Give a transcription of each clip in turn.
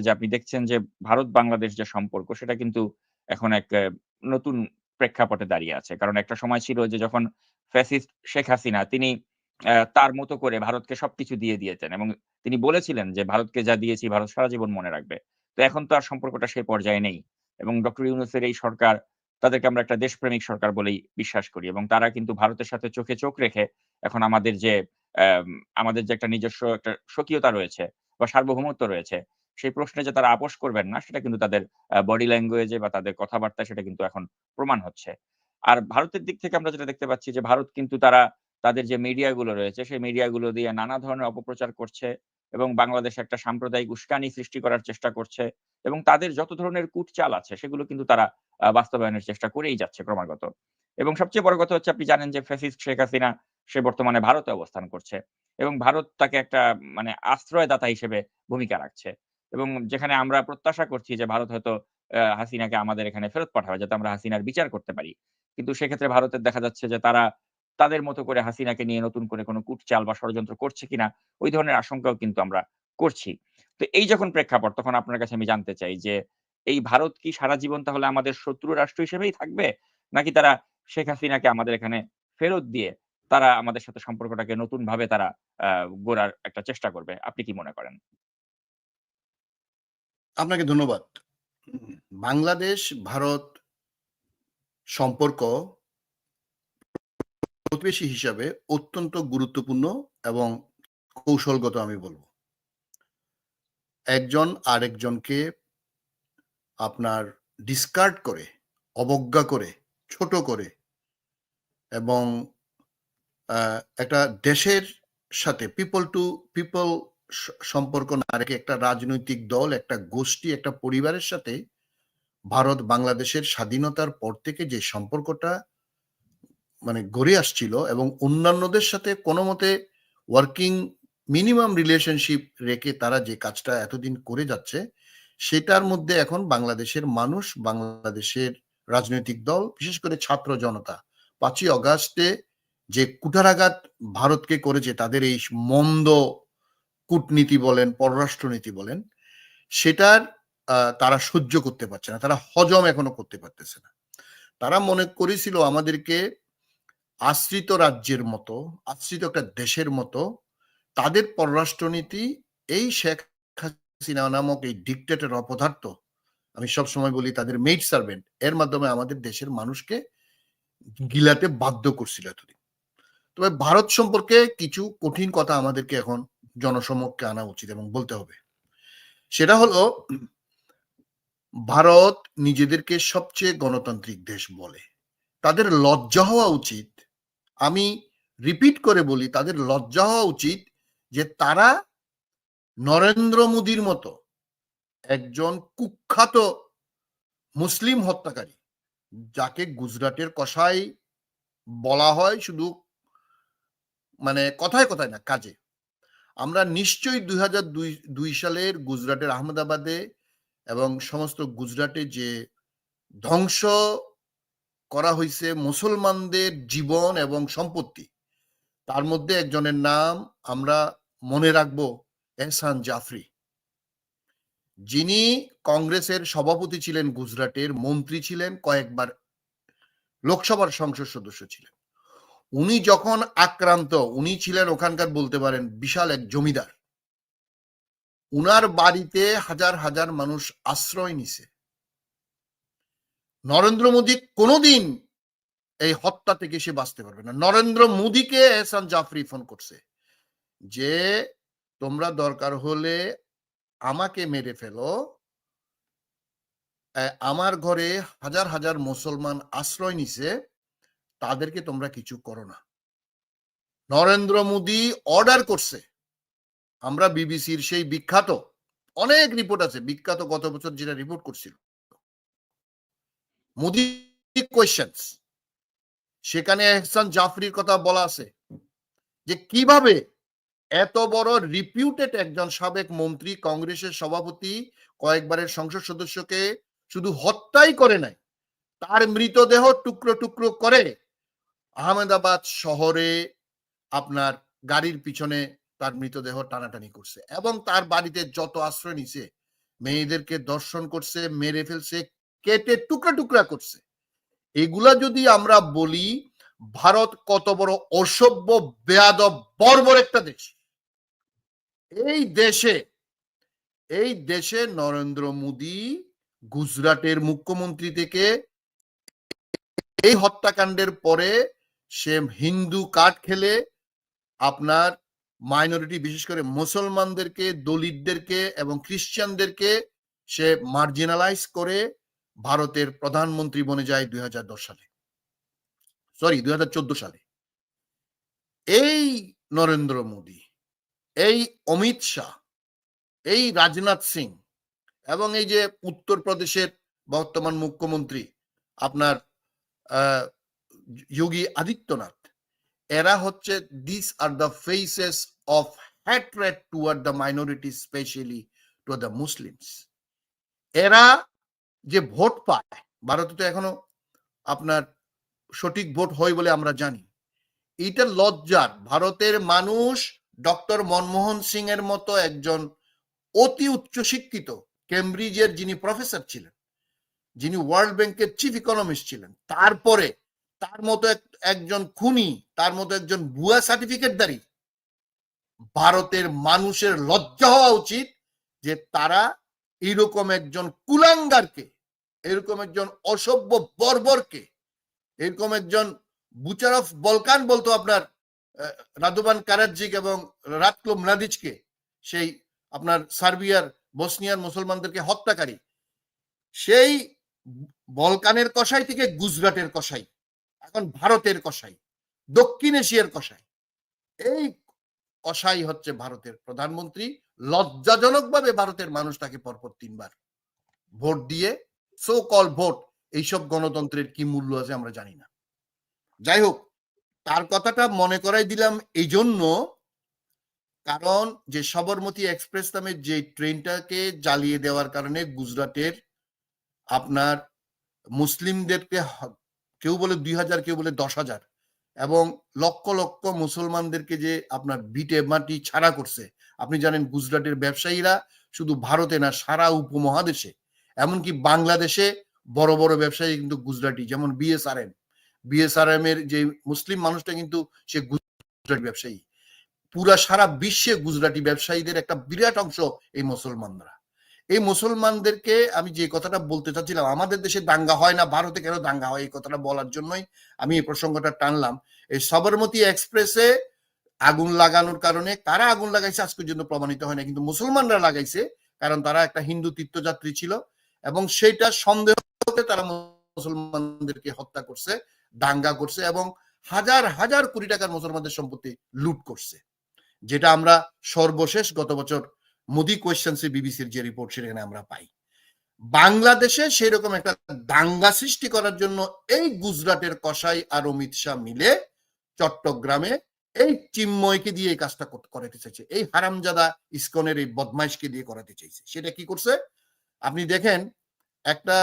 যে আপনি দেখছেন যে ভারত বাংলাদেশ যে সম্পর্ক সেটা কিন্তু এখন এক নতুন প্রেক্ষাপটে দাঁড়িয়ে আছে। কারণ একটা সময় ছিল যে যখন ফ্যাসিস্ট শেখ হাসিনা তিনি তার মতো করে ভারতকে সবকিছু দিয়ে দিয়েছেন এবং তিনি বলেছিলেন যে, "ভারতকে যা দিয়েছি ভারত সারা জীবন মনে রাখবে।" তো এখন তো আর সম্পর্কটা সেই পর্যায়ে নেই। এবং ডক্টর ইউনুসের এই সরকার তাদেরকে আমরা একটা দেশপ্রেমিক সরকার বলেই বিশ্বাস করি এবং তারা কিন্তু ভারতের সাথে চোখে চোখ রেখে এখন আমাদের যে আমাদের যে একটা নিজস্ব একটা স্বকীয়তা রয়েছে বা সার্বভৌমত্ব রয়েছে, সেই প্রশ্নে যে তারা আপোষ করবেন না, সেটা কিন্তু তাদের বডি ল্যাঙ্গুয়েজে বা তাদের কথাবার্তায় সেটা কিন্তু এখন প্রমাণ হচ্ছে। আর ভারতের দিক থেকে আমরা যেটা দেখতে পাচ্ছি যে ভারত কিন্তু তারা, তাদের যে মিডিয়া গুলো রয়েছে, সেই মিডিয়া গুলো দিয়ে নানা ধরনের অপপ্রচার করছে এবং বাংলাদেশে একটা সাম্প্রদায়িক উস্কানি সৃষ্টি করার চেষ্টা করছে এবং তাদের যত ধরনের কুটচাল আছে, সেগুলো কিন্তু তারা বাস্তবায়নের চেষ্টা করেই যাচ্ছে ক্রমাগত। এবং সবচেয়ে বড় কথা হচ্ছে, আপনি জানেন যে ফ্যাসিস্ট শেখ হাসিনা, সে বর্তমানে ভারতে অবস্থান করছে। এবং ভারত তাকে একটা মানে আশ্রয়দাতা হিসেবে ভূমিকা রাখছে। এবং যেখানে আমরা প্রত্যাশা করছি যে ভারত হয়তো হাসিনাকে আমাদের এখানে ফেরত পাঠাবে যাতে আমরা হাসিনার বিচার করতে পারি। কিন্তু সেক্ষেত্রে ভারতের দেখা যাচ্ছে যে তারা তাদের মতো করে হাসিনাকে নিয়ে নতুন করে কোনো কূটচাল বা ষড়যন্ত্র করছে কিনা ওই ধরনের আশঙ্কাও কিন্তু আমরা করছি। তো এই যখন প্রেক্ষাপট তখন আপনার কাছে আমি জানতে চাই যে, এই ভারত কি সারা জীবন তাহলে আমাদের শত্রু রাষ্ট্র হিসেবেই থাকবে? নাকি তারা শেখ হাসিনাকে আমাদের এখানে ফেরত দিয়ে তারা আমাদের সাথে সম্পর্কটাকে নতুন ভাবে তারা আ গড়ার একটা চেষ্টা করবে? আপনি কি মনে করেন? আপনাকে ধন্যবাদ। বাংলাদেশ ভারত সম্পর্ক প্রতিবেশী হিসাবে অত্যন্ত গুরুত্বপূর্ণ এবং কৌশলগত আমি বলব একজন আরেকজনকে আপনার ডিসকার্ড করে, অবজ্ঞা করে, ছোট করে এবং একটা দেশের সাথে পিপল টু পিপল সম্পর্ক না রেখে একটা রাজনৈতিক দল, একটা গোষ্ঠী, একটা পরিবারের সাথে ভারত বাংলাদেশের স্বাধীনতার পর থেকে যে সম্পর্কটা মানে গড়ে আসছিল এবং অন্যান্যদের সাথে কোনমতে ওয়ার্কিং মিনিমাম রিলেশনশিপ রেখে তারা যে কাজটা এতদিন করে যাচ্ছে, সেটার মধ্যে এখন বাংলাদেশের মানুষ, বাংলাদেশের রাজনৈতিক দল, বিশেষ করে ছাত্র জনতা পাঁচই অগাস্টে যে কুঠারাঘাত ভারতকে করেছে তাদের এই মন্দ কূটনীতি বলেন, পররাষ্ট্রনীতি বলেন, সেটার তারা সহ্য করতে পারছে না। তারা হজম এখনও করতে পারতেছে না। তারা মনে করেছিল আমাদেরকে আশ্রিত রাজ্যের মতো, আশ্রিত একটা দেশের মতো তাদের পররাষ্ট্রনীতি এই শেখ হাসিনা নামক এই ডিক্টেটর অপদার্থ, আমি সবসময় বলি তাদের মেইড সার্ভেন্ট এর মাধ্যমে আমাদের দেশের মানুষকে গিলাতে বাধ্য করছিল এতদিন। তবে ভারত সম্পর্কে কিছু কঠিন কথা আমাদেরকে এখন জনসমক্ষে আনা উচিত এবং বলতে হবে। সেটা হলো ভারত নিজেদেরকে সবচেয়ে গণতান্ত্রিক দেশ বলে। তাদের লজ্জা হওয়া উচিত। আমি রিপিট করে বলি তাদের লজ্জা হওয়া উচিত যে তারা নরেন্দ্র মোদীর মতো একজন কুখ্যাত মুসলিম হত্যাকারী, যাকে গুজরাটের কষাই বলা হয় শুধু মানে কথায়, কথায় না কাজে। আমরা নিশ্চয়ই ২০০২ ২ সালের গুজরাটের আহমেদাবাদে এবং সমস্ত গুজরাটে যে ধ্বংস করা হয়েছে মুসলমানদের জীবন এবং সম্পত্তি, তার মধ্যে একজনের নাম আমরা মনে রাখব এহসান জাফরি। যিনি কংগ্রেসের সভাপতি ছিলেন গুজরাটের, মন্ত্রী ছিলেন, কয়েকবার লোকসভার সংসদ সদস্য ছিলেন। উনি যখন আক্রান্ত, উনি ছিলেন ওখানকার বলতে পারেন বিশাল এক জমিদার। উনার বাড়িতে হাজার, হাজার মানুষ আশ্রয় নিছে। নরেন্দ্র মোদী কোনদিন এই হত্যা থেকে সে বাঁচতে পারবে না। নরেন্দ্র মোদীকে এহসান জাফরি ফোন করছে যে, "তোমরা দরকার হলে আমাকে মেরে ফেলো। আমার ঘরে হাজার, হাজার মুসলমান আশ্রয় নিছে। তাদেরকে তোমরা কিছু করো না।" নরেন্দ্র মোদী অর্ডার করছে। আমরা বিবিসির সেই বিখ্যাত অনেক রিপোর্ট আছে। বিখ্যাত গত বছর যেটা রিপোর্ট করছিল। মোদী কোয়েশ্চেনস সেখানে এহসান জাফরির কথা বলা আছে। যে কীভাবে এত বড় রিপিউটেড একজন সাবেক মন্ত্রী, কংগ্রেসের সভাপতি, কয়েকবারের সংসদ সদস্যকে শুধু হত্যাই করে নাই। তার মৃতদেহ টুকরো, টুকরো করে আহমেদাবাদ শহরে আপনার গাড়ির পিছনে তার মৃতদেহ টানাটানি করছে এবং তার বাড়িতে যত আশ্রয় নিছে, মেয়েদেরকে দর্শন করছে, মেরে ফেলছে, কেটে টুকরা টুকরা করছে। এগুলা যদি আমরা বলি, ভারত কত বড় অসভ্য, বেয়াদব, বর্বর একটা দেশ। এই দেশে এই দেশে নরেন্দ্র মোদী গুজরাটের মুখ্যমন্ত্রী থেকে এই হত্যাকাণ্ডের পরে সে হিন্দু কাঠ খেলে আপনার মাইনরিটি বিশেষ করে মুসলমানদেরকে, দলিতদেরকে এবং খ্রিস্টানদেরকে সে মার্জিনালাইজ করে ভারতের প্রধানমন্ত্রী বনে যায় দুই হাজার দশ সালে। সরি দুই হাজার চোদ্দ সালে। এই নরেন্দ্র মোদী, এই অমিত শাহ, এই রাজনাথ সিং এবং এই যে উত্তরপ্রদেশের বর্তমান মুখ্যমন্ত্রী, আপনার যোগী আদিত্যনাথ, এরা হচ্ছে this are the faces of hatred toward the minority specially to the Muslims এরা যে ভোট পায়, ভারতে তো এখনও আপনার সঠিক ভোট হয় বলে আমরা জানি। এটা লজ্জার, ভারতের মানুষ ডক্টর মনমোহন সিং এর মতো একজন অতি উচ্চ শিক্ষিত কেমব্রিজের যিনি প্রফেসর ছিলেন, যিনি ওয়ার্ল্ড ব্যাংকের চিফ ইকোনমিস্ট ছিলেন, তারপরে তার মতো একজন খুনি তার মতো একজন ভুয়া সার্টিফিকেটদারি ভারতের মানুষের লজ্জা হওয়া উচিত যে তারা এরকম একজন কুলাঙ্গারকে এরকম একজন অসভ্য বর্বরকে এরকম একজন বুচার অফ বলকান বলতো আপনার আহ, রাদোবান কারাজ্জিক এবং রাতক্লো মলাদিচকে সেই আপনার সার্বিয়ার বসনিয়ার মুসলমানদেরকে হত্যাকারী। সেই বলকানের কসাই থেকে গুজরাটের কসাই। এখন ভারতের কসাই, দক্ষিণ এশিয়ার কসাই। এই কসাই হচ্ছে ভারতের প্রধানমন্ত্রী। লজ্জাজনকভাবে ভারতের মানুষ তাকে পরপর তিনবার ভোট দিয়ে সো কল ভোট এইসব গণতন্ত্রের কি মূল্য আছে আমরা জানি না। যাই হোক, তার কথাটা মনে করাই দিলাম এই জন্য কারণ যে সবরমতী এক্সপ্রেস নামে যে ট্রেনটাকে জ্বালিয়ে দেওয়ার কারণে গুজরাটের আপনার মুসলিমদেরকে কেউ বলে দুই হাজার, কেউ বলে দশ হাজার। এবং লক্ষ লক্ষ মুসলমানদেরকে যে আপনার বিটে মাটি ছাড়া করছে। আপনি জানেন গুজরাটের ব্যবসায়ীরা শুধু ভারতে না, সারা উপমহাদেশে। এমনকি বাংলাদেশে বড় বড় ব্যবসায়ী কিন্তু গুজরাটি, যেমন বিএসআরএম বিএসআরএম এর যে মুসলিম মানুষটা কিন্তু সে গুজরাটি ব্যবসায়ী। পুরা সারা বিশ্বে গুজরাটি ব্যবসায়ীদের একটা বিরাট অংশ এই মুসলমানরা। এই মুসলমানদেরকে আমি যে কথাটা বলতে চাচ্ছিলাম, আমাদের দেশে দাঙ্গা হয় না, ভারতে কেন দাঙ্গা হয় এই কথাটা বলার জন্যই আমি এই প্রসঙ্গটা টানলাম। এই সবরমতী এক্সপ্রেসে আগুন লাগানোর কারণে কারা আগুন লাগাইছে আজ পর্যন্ত প্রমাণিত হয় না, কিন্তু মুসলমানরা লাগাইছে, কারণ তারা একটা হিন্দু তীর্থযাত্রী ছিল এবং সেটা সন্দেহ তারা মুসলমানদেরকে হত্যা করছে, দাঙ্গা করছে এবং হাজার হাজার কোটি টাকার মুসলমানদের সম্পত্তি লুট করছে। যেটা আমরা সর্বশেষ গত বছর মোদি কোয়েশ্চেন্সে বিবিসির যে রিপোর্ট সেখানে আমরা পাই। বাংলাদেশে সেরকম একটা দাঙ্গা সৃষ্টি করার জন্য এই গুজরাটের কসাই আর অমিত শাহ মিলে চট্টগ্রামে এই চিন্ময়কে দিয়ে এই কাজটা করাতে চাইছে। এই হারামজাদা ইসকনের এই বদমাইশকে দিয়ে করাতে চাইছে। সেটা কি করছে? আপনি দেখেন, একটা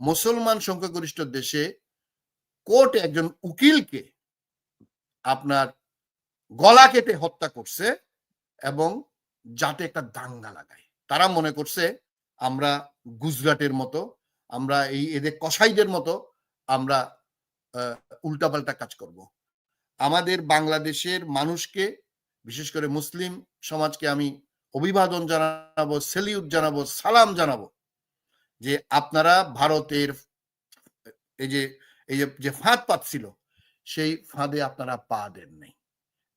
মুসলমান সংখ্যাগরিষ্ঠ দেশে কোর্ট একজন উকিলকে আপনার গলা কেটে হত্যা করছে এবং যাতে একটা দাঙ্গা লাগায়। তারা মনে করছে, আমরা গুজরাটের মতো, আমরা এই এদের কসাইদের মতো, আমরা উল্টাপাল্টা কাজ করব। আমাদের বাংলাদেশের মানুষকে, বিশেষ করে মুসলিম সমাজকে আমি অভিবাদন জানাব, সেলিউট জানাব, সালাম জানাব যে আপনারা ভারতের, এই যে এই যে ফাঁদ পাচ্ছিল সেই ফাঁদে আপনারা পা দেন নাই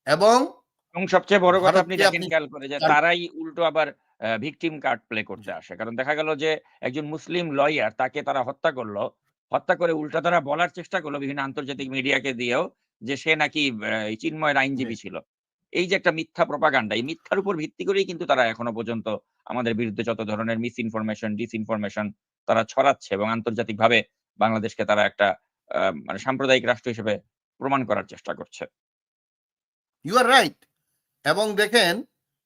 এবং এবং সবচেয়ে বড় কথা আপনি দেখেন খেয়াল করে যে তারাই উল্টো আবার ভিকটিম কার্ড প্লে করতে আসে। কারণ দেখা গেল যে একজন মুসলিম লয়ার তাকে তারা হত্যা করল। হত্যা করে উল্টা তারা বলার চেষ্টা করল বিভিন্ন আন্তর্জাতিক মিডিয়াকে দিয়েও যে সে নাকি চিন্ময়ের আইনজীবী ছিল। এই যে একটা মিথ্যা প্রপাগান্ডা এই মিথ্যার উপর ভিত্তি করেই কিন্তু তারা এখনও পর্যন্ত আমাদের বিরুদ্ধে যত ধরনের মিস ইনফরমেশন ডিস ইনফরমেশন তারা ছড়াচ্ছে এবং আন্তর্জাতিকভাবে বাংলাদেশকে তারা একটা আহ, মানে সাম্প্রদায়িক রাষ্ট্র হিসেবে প্রমাণ করার চেষ্টা করছে। ইউ আর রাইট এবং দেখেন,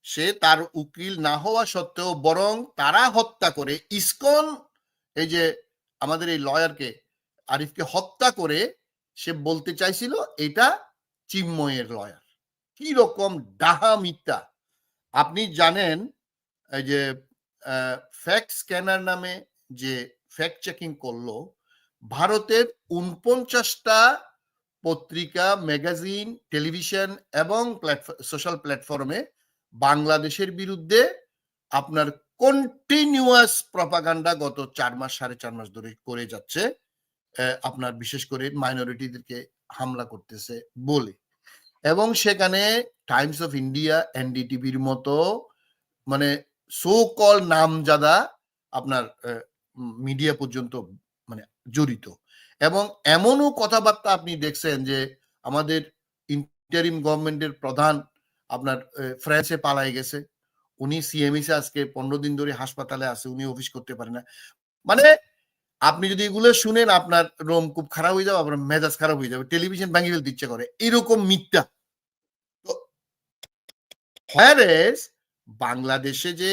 সে তার উকিল না হওয়া সত্ত্বেও বরং তারা হত্যা করে ইসকন, এই যে আমাদের এই লয়ারকে আরিফকে হত্যা করে সে বলতে চাইছিল, এটা চিন্ময়ের লয়ার। কি রকম ডাহা মিথ্যা। আপনি জানেন, এই যে ফ্যাক্ট স্ক্যানার নামে যে ফ্যাক্ট চেকিং করল, ভারতের উনপঞ্চাশটা পত্রিকা ম্যাগাজিন টেলিভিশন এবং সোশ্যাল প্ল্যাটফর্মে বাংলাদেশের বিরুদ্ধে আপনার কন্টিনিউয়াস প্রপাগান্ডা গত চার মাস, সাড়ে চার মাস ধরে করে যাচ্ছে। আপনার বিশেষ করে মাইনরিটিদেরকে হামলা করতেছে বলে। এবং সেখানে টাইমস অফ ইন্ডিয়া এনডিটিভির মতো মানে সো কল নামজাদা আপনার মিডিয়া পর্যন্ত মানে জড়িত। এবং এমনও কথাবার্তা আপনি দেখছেন যে আমাদের ইন্টারিম গভর্নমেন্টের প্রধান আপনার ফ্রান্সে পালাই গেছে। উনি সিএমএসে আজকে পনেরো দিন ধরে হাসপাতালে আছে, উনি অফিস করতে পারে না। মানে আপনি যদি এগুলো শুনেন, আপনার রোম খুব খারাপ হয়ে যাবে, আপনার মেজাজ খারাপ হয়ে যাবে টেলিভিশন ভাঙিয়ে ফেলতে ইচ্ছে করে। এরকম মিথ্যা। বাংলাদেশে যে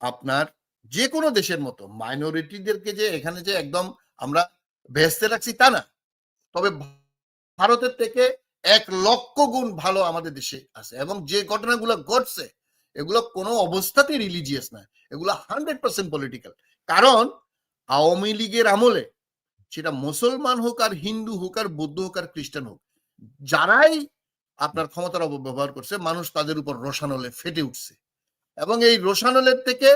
আপনার যে কোনো দেশের মতো মাইনরিটিদেরকে যে এখানে যে একদম আমরা ভেস্তে রাখছি তা না। তবে ভারতের থেকে এক লক্ষ গুণ ভালো আমাদের দেশে আছে এবং যে ঘটনাগুলো ঘটছে, এগুলো কোনো অবস্থাতেই রিলিজিয়াস না এগুলো হান্ড্রেড পার্সেন্ট পলিটিক্যাল কারণ আওয়ামী লীগের আমলে সেটা মুসলমান হোক আর হিন্দু হোক আর বৌদ্ধ হোক আর খ্রিস্টান হোক, যারাই আপনার ক্ষমতার অপব্যবহার করছে, মানুষ তাদের উপর রোশানলে ফেটে উঠছে। এবং এই রোশানলের থেকে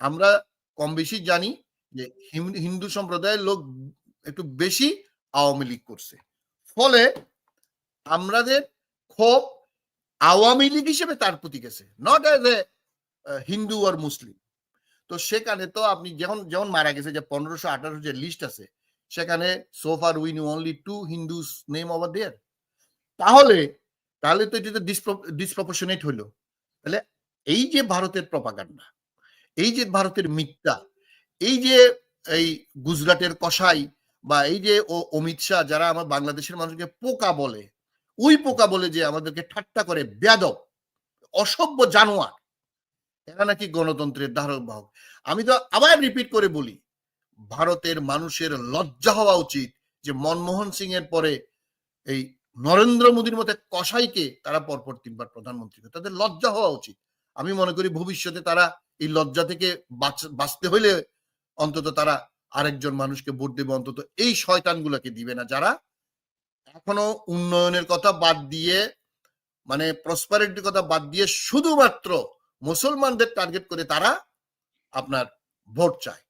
আমরা কম বেশি জানি যে হিন্দু সম্প্রদায়ের লোক একটু বেশি আওয়ামী লীগ করছে। ফলে আমাদের ক্ষোভ আওয়ামী লীগ হিসেবে তার প্রতি গেছে নট এজ এ হিন্দু আর মুসলিম। তো সেখানে তো আপনি যেমন যেমন মারা গেছে যে পনেরোশো আঠারো যে লিস্ট আছে, সেখানে so far win only to Hindus name over there তাহলে তাহলে তো এটা ডিসপ্রপোর্শনেট হইল। তাহলে এই যে ভারতের প্রপাগান্ডা এই যে ভারতের মিথ্যা, এই যে এই গুজরাটের কসাই বা এই যে ও অমিত শাহ যারা আমার বাংলাদেশের মানুষকে পোকা বলে ওই পোকা বলে যে আমাদেরকে ঠাট্টা করে বেদব অসভ্য জানোয়ার এরা নাকি গণতন্ত্রের ধারক বাহক আমি তো আবার রিপিট করে বলি ভারতের মানুষের লজ্জা হওয়া উচিত যে মনমোহন সিং এর পরে এই নরেন্দ্র মোদীর মতো কসাইকে তারা পরপর তিনবার প্রধানমন্ত্রী তাদের লজ্জা হওয়া উচিত। আমি মনে করি ভবিষ্যতে তারা এই লজ্জা থেকে বাঁচ- বাঁচতে হইলে অন্তত তারা আরেকজন মানুষকে ভোট দেবে অন্তত এই শয়তানগুলোকে দিবে না। যারা এখনও উন্নয়নের কথা বাদ দিয়ে মানে প্রসপারিটির কথা বাদ দিয়ে শুধুমাত্র মুসলমানদের টার্গেট করে তারা আপনার ভোট চায়।